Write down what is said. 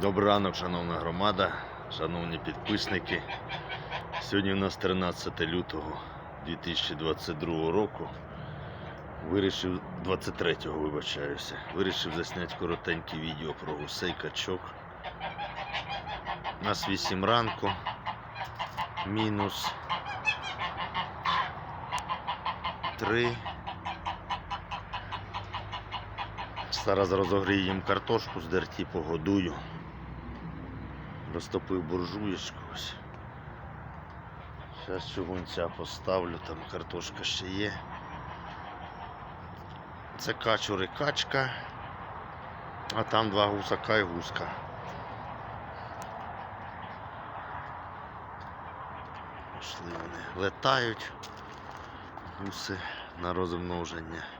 Добрий ранок, шановна громада, шановні підписники. Сьогодні у нас 13 лютого 2022 року. Вирішив 23-го, вибачаюся. Вирішив засняти коротеньке відео про гусей качок. У нас 8 ранку. Мінус 3. Зараз розогріємо картошку з дерті погодую. Розтопив буржуєчку. Зараз чугунця поставлю, там картошка ще є. Це качури качка, а там два гусака і гуска. Пішли вони. Летають гуси на розмноження.